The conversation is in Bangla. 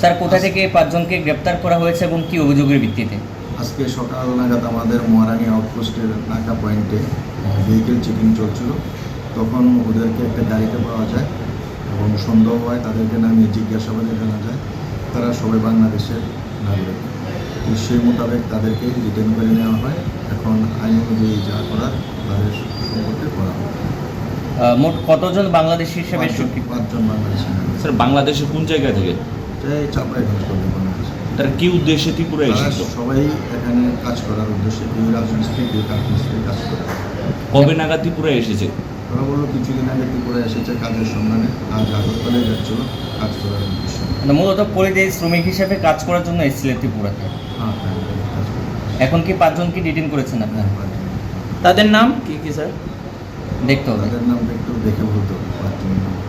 স্যার, কোথা থেকে পাঁচজনকে গ্রেপ্তার করা হয়েছে এবং কি অভিযোগের ভিত্তিতে? আজকে সকাল নাগাদ আমাদের মহারানী আউটপোস্টের নাকা পয়েন্টে ভেহিকেল চেকিং চলছিল। তখন ওদেরকে একটা গাড়িতে পাওয়া যায় এবং সন্দেহ হয় তাদেরকে নামিয়ে জিজ্ঞাসাবাদে জানা যায় তারা সবাই বাংলাদেশের নাগরিক। সেই মোতাবেক তাদেরকে রিটার্ন করে নেওয়া হয়। এখন আইন অনুযায়ী যা করার তাদের সম্পর্কে করা হবে আহ, মোট কতজন বাংলাদেশি হিসেবে পাঁচজন পাঁচজন বাংলাদেশি। স্যার বাংলাদেশের কোন জায়গা থেকে? চাপাইগঞ্জ করবে বাংলাদেশ। তারা কি উদ্দেশ্যে ত্রিপুরা তারা এসেছিল? সবাই এখানে কাজ করার উদ্দেশ্যে কেউ রাজমিস্ত্রি কেউ কাঠমিস্ত্রি কাজ করে। কবে নাগাদ ত্রিপুরা এসেছে? ওরা বলল কিছুদিন আগে ত্রিপুরা এসেছে কাজের সন্ধানে আজ আগরতলায় যাচ্ছিল কাজ করার উদ্দেশ্যে। মানে মূলত পরিযায়ী শ্রমিক হিসেবে কাজ করার জন্য এসেছিলেন ত্রিপুরাতে? হ্যাঁ হ্যাঁ। এখন কি পাঁচজনকে ডিটেন করেছেন আপনার? তাদের নাম? কি কি স্যার? দেখতে হবে। তাদের নামটা একটু দেখে বলতে হবে